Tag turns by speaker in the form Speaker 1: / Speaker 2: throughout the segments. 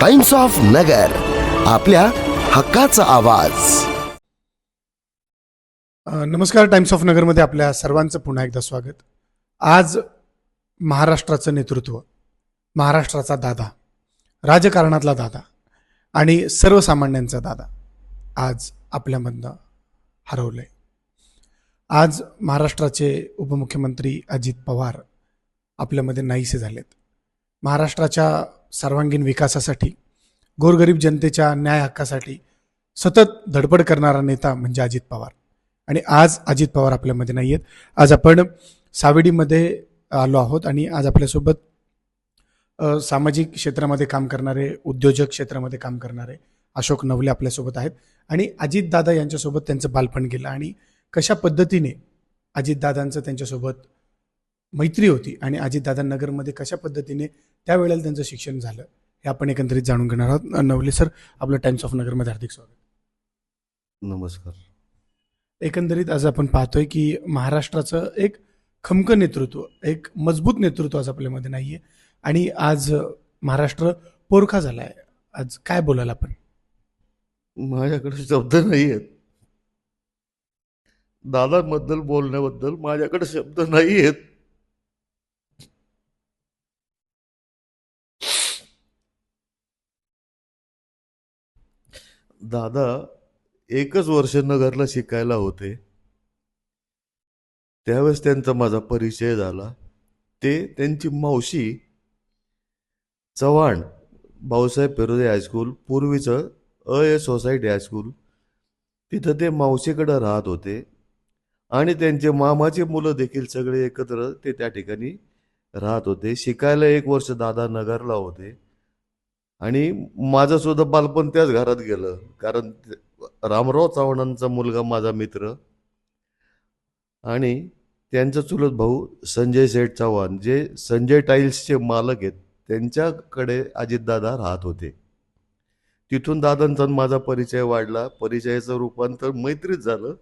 Speaker 1: Times of नगर आपल्या हक्काचा आवाज.
Speaker 2: नमस्कार टाइम्स ऑफ नगरमध्ये आपल्या सर्वांचं पुन्हा एकदा स्वागत. आज महाराष्ट्राचं नेतृत्व महाराष्ट्राचा दादा राजकारणातला दादा आणि सर्वसामान्यांचा दादा आज आपल्यामधनं हरवलंय. आज महाराष्ट्राचे उपमुख्यमंत्री अजित पवार आपल्यामध्ये नाहीसे झालेत. महाराष्ट्राच्या सर्वांगीण विकासासाठी गोरगरीब जनतेच्या न्याय हक्कासाठी सतत धडपड करणारा नेता म्हणजे अजित पवार. आणि आज अजित पवार आपल्यामध्ये नाही आहेत. आज आपण सावेडीमध्ये आलो आहोत आणि आज आपल्यासोबत सामाजिक क्षेत्रामध्ये काम करणारे उद्योजक क्षेत्रामध्ये काम करणारे अशोक नवले आपल्यासोबत आहेत. आणि अजितदादा यांच्यासोबत त्यांचं बालपण गेलं आणि कशा पद्धतीने अजितदादांचं त्यांच्यासोबत मैत्री होती आणि अजितदादा नगरमध्ये कशा पद्धतीने त्यावेळेला त्यांचं शिक्षण झालं हे आपण एकंदरीत जाणून घेणार आहोत. नवले सर आपलं टाइम्स ऑफ नगरमध्ये हार्दिक स्वागत.
Speaker 3: नमस्कार.
Speaker 2: एकंदरीत आज आपण पाहतोय की महाराष्ट्राचं एक खमकं नेतृत्व एक मजबूत नेतृत्व आज आपल्यामध्ये नाहीये. आणि आज महाराष्ट्र पोरखा झालाय. आज काय बोलाल आपण?
Speaker 3: माझ्याकडे शब्द नाही आहेत दादांबद्दल बोलण्याबद्दल माझ्याकडे शब्द नाही आहेत दादा एकच वर्ष नगरला शिकायला होते. त्यावेळेस त्यांचा माझा परिचय झाला. ते त्यांची मावशी चव्हाण भाऊसाहेब पेरोदे हायस्कूल पूर्वीचं अ ए सोसायटी हायस्कूल तिथं ते मावशीकडं राहत होते आणि त्यांचे मामाचे मुलं देखील सगळे एकत्र ते त्या ठिकाणी राहत होते. शिकायला एक वर्ष दादा नगरला होते. आणि माझं सुद्धा बालपण त्याच घरात गेलं. कारण रामराव चव्हाणांचा मुलगा माझा मित्र आणि त्यांचा चुलत भाऊ संजय सेठ चव्हाण जे संजय टाईल्सचे मालक आहेत त्यांच्याकडे अजितदादा राहत होते. तिथून दादांचा माझा परिचय वाढला. परिचयाचं रूपांतर मैत्रीत झालं.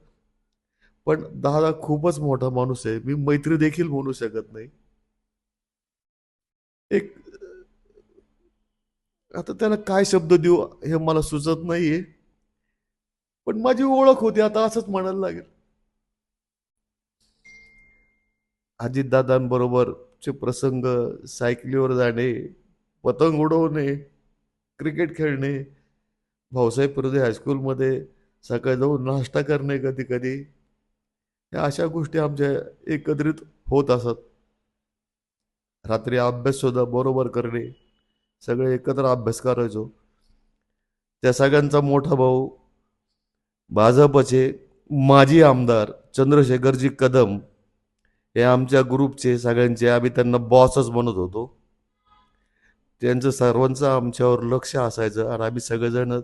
Speaker 3: पण दादा खूपच मोठा माणूस आहे. मी मैत्री देखील म्हणू शकत नाही. एक आता त्याला काय शब्द देऊ हे मला सुचत नाहीये. पण माझी ओळख होती आता असंच म्हणायला लागेल. अजितदादांबरोबरचे प्रसंग सायकलीवर जाणे पतंग उडवणे क्रिकेट खेळणे भाऊसाहेब पेरोदे हायस्कूलमध्ये सकाळी जाऊन नाश्ता करणे कधी कधी या अशा गोष्टी आमच्या एकत्रित होत असत. रात्री अभ्यास सुद्धा बरोबर करणे. सगळे एकत्र अभ्यास करायचो. त्या सगळ्यांचा मोठा भाऊ भाजपचे माजी आमदार चंद्रशेखरजी कदम हे आमच्या ग्रुपचे सगळ्यांचे. आम्ही त्यांना बॉसच म्हणत होतो. त्यांचं सर्वांचं आमच्यावर लक्ष असायचं आणि आम्ही सगळेजण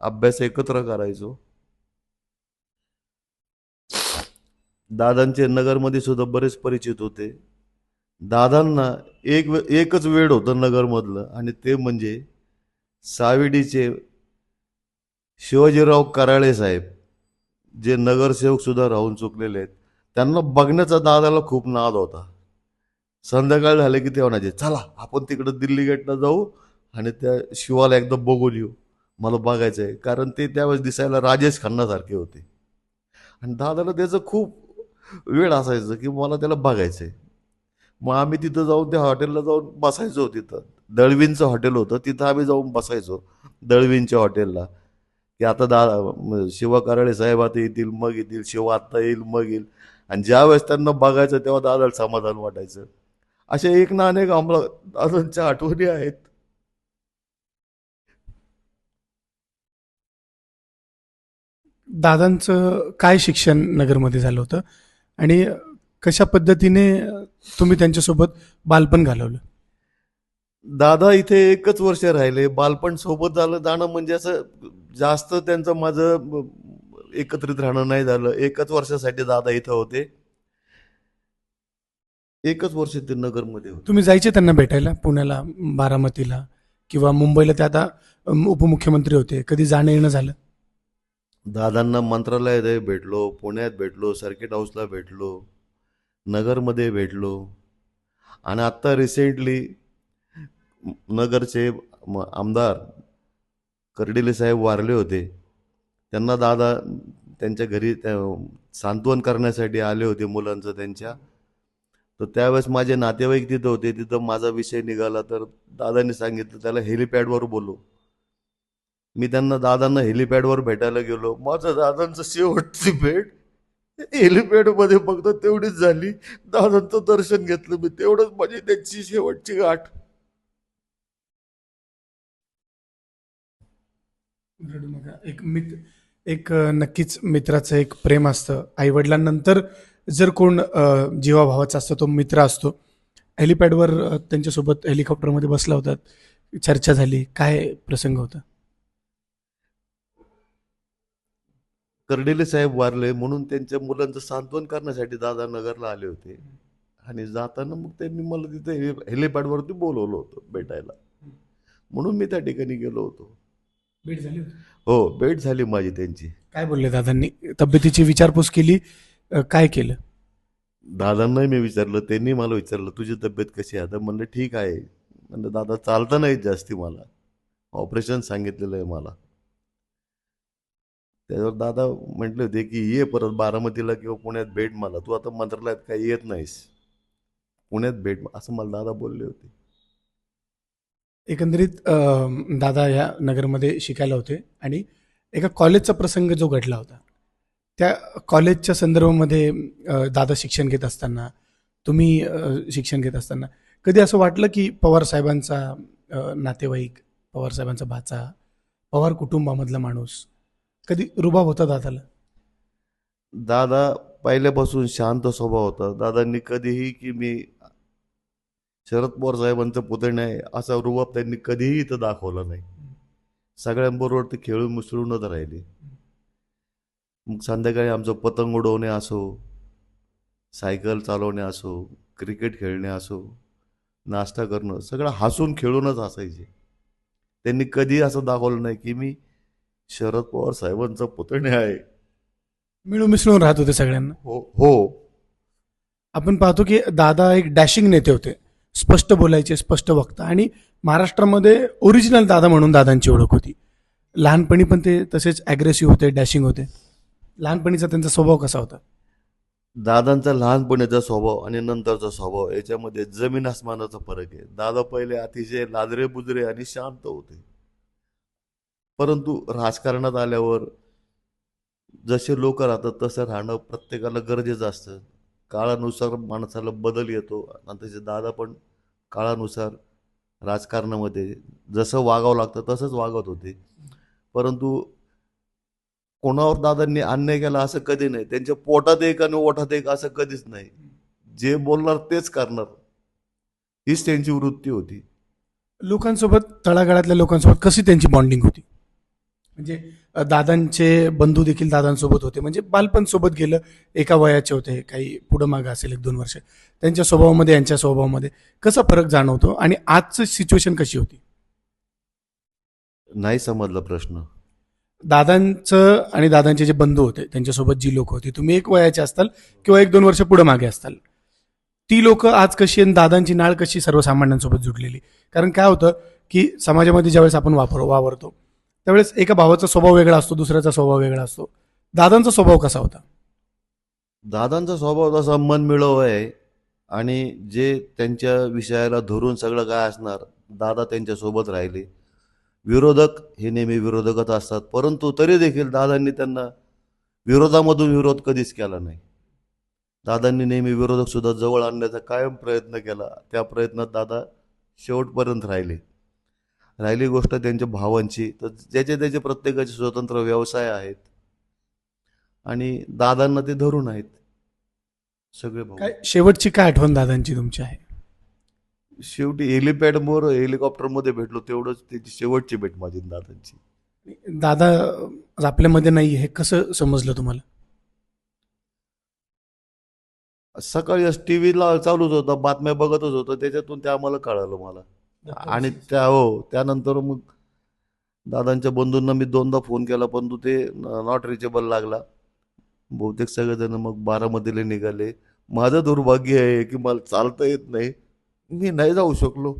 Speaker 3: अभ्यास एकत्र करायचो. दादांचे नगरमध्ये सुद्धा बरेच परिचित होते. दादांना एक वे- एकच वेळ होतं नगरमधलं आणि ते म्हणजे साविडीचे शिवाजीराव कराळे साहेब जे नगरसेवकसुद्धा राहून चुकलेले आहेत. त्यांना बघण्याचा दादाला खूप नाद होता. संध्याकाळ झाले की ते म्हणायचे चला आपण तिकडं दिल्ली गेटला जाऊ आणि त्या शिवाला एकदा बघून येऊ. मला बघायचं आहे कारण ते त्यावेळेस दिसायला राजेश खन्नासारखे होते. आणि दादाला त्याचं खूप वेळ असायचं की मला त्याला बघायचं आहे मग आम्ही तिथं जाऊन त्या हॉटेलला जाऊन बसायचो तिथं. दळवींचं हॉटेल होतं तिथं आम्ही जाऊन बसायचो दळवींच्या हॉटेलला. की आता दा म- शिवा कराळे साहेब आता येतील मग येतील शिवा आत्ता येईल मग येईल. आणि ज्या वेळेस त्यांना बघायचं तेव्हा दादाला समाधान वाटायचं. अशा एक ना अनेक आम्हाला दादांच्या आठवणी आहेत.
Speaker 2: दादांचं काय शिक्षण नगरमध्ये झालं होतं? आणि कशा पद्धतीने तुम्ही त्यांच्यासोबत बालपण घालवलं?
Speaker 3: दादा इथे एकच वर्ष राहिले. बालपण सोबत झालं जाणं म्हणजे असं जास्त त्यांचं माझं एकत्रित राहणं नाही झालं. एकच वर्षासाठी दादा इथं होते. एकच वर्ष ते नगरमध्ये होते.
Speaker 2: तुम्ही जायचे त्यांना भेटायला? पुण्याला बारामतीला किंवा मुंबईला ते आता उपमुख्यमंत्री होते. कधी जाणं येणं झालं?
Speaker 3: दादांना मंत्रालयात भेटलो पुण्यात भेटलो सर्किट हाऊसला भेटलो. नगरमध्ये भेटलो. आणि आत्ता रिसेंटली नगरचे म- आमदार कर्डिले साहेब वारले होते. त्यांना दादा त्यांच्या घरी त्या सांत्वन करण्यासाठी आले होते मुलांचं त्यांच्या. तर त्यावेळेस माझे नातेवाईक तिथं होते. तिथं माझा विषय निघाला तर दादांनी सांगितलं त्याला हेलिपॅडवर बोलू मी त्यांना दादांना हेलिपॅडवर भेटायला गेलो. माझं दादांचं शेवटची भेट हेलिपॅडमध्ये फक्त तेवढीच झाली. दादांचं दर्शन घेतलं मी. तेवढंच माझी त्यांची शेवटची गाठ.
Speaker 2: रडू नका. एक मित्र एक नक्कीच मित्राचं एक प्रेम असतं. आईवडिलांनंतर जर कोण जीवाभावाचा असतो तो मित्र असतो. हेलिपॅडवर त्यांच्यासोबत हेलिकॉप्टरमध्ये बसला होतात चर्चा झाली. काय प्रसंग होता?
Speaker 3: कर्डिले साहेब वारले म्हणून त्यांच्या मुलांचं सांत्वन करण्यासाठी दादा नगरला आले होते. आणि जाताना मग त्यांनी मला तिथे हेलि- हेलिपॅडवरती बोलवलं होतं भेटायला. म्हणून मी त्या ठिकाणी गेलो होतो.
Speaker 2: भेट झाली
Speaker 3: हो भेट झाली माझी त्यांची.
Speaker 2: काय बोलले दादांनी? तब्येतीची विचारपूस केली काय केलं?
Speaker 3: दादांनाही मी विचारलं त्यांनी मला विचारलं तुझी तब्येत कशी आहे? आता म्हणलं ठीक आहे. म्हणलं दादा चालता नाही जास्ती मला. ऑपरेशन सांगितलेलं आहे मला. त्याच्यावर दादा म्हटले होते की ये परत बारामतीला किंवा पुण्यात भेट मला. तू आता मंत्रालयात काही येत नाहीस. पुण्यात भेट असं मला दादा बोलले होते.
Speaker 2: एकंदरीत दादा या नगरमध्ये शिकायला होते आणि एका कॉलेजचा प्रसंग जो घडला होता त्या कॉलेजच्या संदर्भामध्ये दादा शिक्षण घेत असताना तुम्ही शिक्षण घेत असताना कधी असं वाटलं की पवार साहेबांचा नातेवाईक पवार साहेबांचा भाचा पवार कुटुंबामधला माणूस कधी रुबाब होता दादाला?
Speaker 3: दादा पहिल्यापासून शांत स्वभाव होता. दादांनी कधीही की मी शरद पवार साहेबांचं पुतणे आहे असा रुबाब त्यांनी कधीही इथं दाखवला नाही. सगळ्यांबरोबर ते खेळून मिसळूनच राहिले. मग संध्याकाळी आमचं पतंग उडवणे असो सायकल चालवणे असो क्रिकेट खेळणे असो नाश्ता करणं सगळं हसून खेळूनच असायचे. त्यांनी कधी असं दाखवलं नाही की मी शरद पवार साहेबांचा पुतणे आहे
Speaker 2: मिळून मिसळून राहत होते सगळ्यांना.
Speaker 3: हो हो.
Speaker 2: आपण पाहतो की दादा एक डॅशिंग नेते होते. स्पष्ट बोलायचे स्पष्ट वक्ता आणि महाराष्ट्रामध्ये ओरिजिनल दादा म्हणून दादांची ओळख होती. लहानपणी पण ते तसेच ॲग्रेसिव्ह होते डॅशिंग होते. लहानपणीचा त्यांचा स्वभाव कसा होता?
Speaker 3: दादांचा लहानपणीचा स्वभाव आणि नंतरचा स्वभाव याच्यामध्ये जमीन आसमानाचा फरक आहे. दादा पहिले अतिशय लाजरे बुजरे आणि शांत होते. परंतु राजकारणात आल्यावर जसे लोक राहतात तसं राहणं प्रत्येकाला गरजेचं असतं. काळानुसार माणसाला बदल येतो आणि त्याचे दादा पण काळानुसार राजकारणामध्ये जसं वागावं लागतं तसंच वागत होते. परंतु कोणावर दादांनी अन्याय केला असं कधी नाही. त्यांच्या पोटात एक आणि ओठात एक असं कधीच नाही. जे बोलणार तेच करणार. हीच त्यांची वृत्ती होती.
Speaker 2: लोकांसोबत तळागाळातल्या लोकांसोबत कशी त्यांची बॉन्डिंग होती? म्हणजे दादांचे बंधू देखील दादांसोबत होते. म्हणजे बालपण सोबत गेलं एका वयाचे होते काही पुढं मागं असेल एक दोन वर्ष. त्यांच्या स्वभावामध्ये यांच्या स्वभावामध्ये कसा फरक जाणवतो आणि आजचं सिच्युएशन कशी होती?
Speaker 3: नाही समजला प्रश्न.
Speaker 2: दादांचं आणि दादांचे जे बंधू होते त्यांच्यासोबत जी लोक होती तुम्ही एक वयाचे असताल किंवा एक दोन वर्ष पुढे मागे असताल ती लोक आज कशी आणि दादांची नाळ कशी सर्वसामान्यांसोबत जुडलेली कारण काय होतं की समाजामध्ये ज्यावेळेस आपण वापर वावरतो त्यावेळेस एका भावाचा स्वभाव वेगळा असतो दुसऱ्याचा स्वभाव वेगळा असतो. दादांचा स्वभाव कसा होता?
Speaker 3: दादांचा स्वभाव तसा मन मिळव आहे आणि जे त्यांच्या विषयाला धरून सगळं काय असणार दादा त्यांच्यासोबत राहिले. विरोधक हे नेहमी विरोधकच असतात परंतु तरी देखील दादांनी त्यांना विरोधामधून विरोध कधीच केला नाही. दादांनी नेहमी विरोधक सुद्धा जवळ आणण्याचा कायम प्रयत्न केला त्या प्रयत्नात दादा शेवटपर्यंत राहिले. राहिली गोष्ट त्यांच्या भावांची तर ज्याचे त्याचे प्रत्येकाचे स्वतंत्र व्यवसाय आहेत. आणि दादांना ते धरून आहेत. सगळे भाऊ.
Speaker 2: काय शेवटची काय आठवण दादांची तुमची आहे?
Speaker 3: शेवटी हेलिपॅडवर हेलिकॉप्टरमध्ये भेटलो तेवढंच त्याची शेवटची भेट माझी आणि दादांची.
Speaker 2: दादा आपल्यामध्ये नाही हे कसं समजलं तुम्हाला?
Speaker 3: सकाळी टी व्हीला चालूच होता बातम्या बघतच होतं त्याच्यातून ते आम्हाला कळालं मला. आणि त्या हो त्यानंतर मग दादांच्या बंधूंना मी दोनदा फोन केला परंतु ते नॉट रिचेबल लागला. बहुतेक सगळेजण मग बारामतीला निघाले. माझं दुर्भाग्य आहे की मला चालता येत नाही. मी नाही जाऊ शकलो.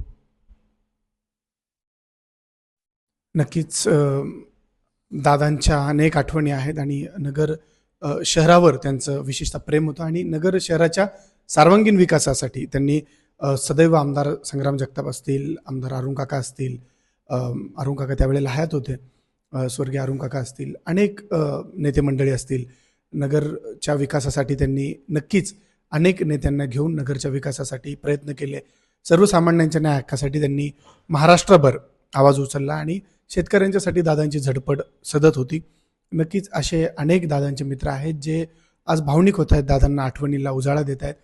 Speaker 2: नक्कीच दादांच्या अनेक आठवणी आहेत आणि नगर शहरावर त्यांचं विशेषतः प्रेम होतं आणि नगर शहराच्या सर्वांगीण विकासासाठी त्यांनी सदैव आमदार संग्राम जगताप असतील आमदार अरुण काका असतील अरुण काका त्यावेळेला हयात होते स्वर्गीय अरुण काका असतील अनेक नेते मंडळी असतील. नगरच्या विकासासाठी त्यांनी नक्कीच अनेक नेत्यांना घेऊन नगरच्या विकासासाठी प्रयत्न केले. सर्वसामान्यांच्या न्याय हक्कासाठी त्यांनी महाराष्ट्रभर आवाज उचलला आणि शेतकऱ्यांच्यासाठी दादांची झडपड सदत होती. नक्कीच असे अनेक दादांचे मित्र आहेत जे आज भावनिक होत आहेत दादांना आठवणीला उजाळा देत आहेत.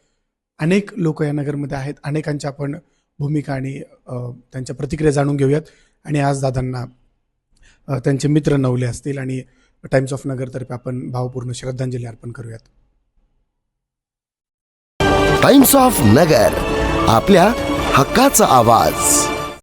Speaker 2: अनेक लोक या नगरमध्ये आहेत. अनेकांच्या आपण भूमिका आणि त्यांच्या प्रतिक्रिया जाणून घेऊयात. आणि आज दादांना त्यांचे मित्र नवले असतील आणि टाइम्स ऑफ नगरतर्फे आपण भावपूर्ण श्रद्धांजली अर्पण करूयात.
Speaker 1: टाइम्स ऑफ नगर आपल्या हक्काचा आवाज.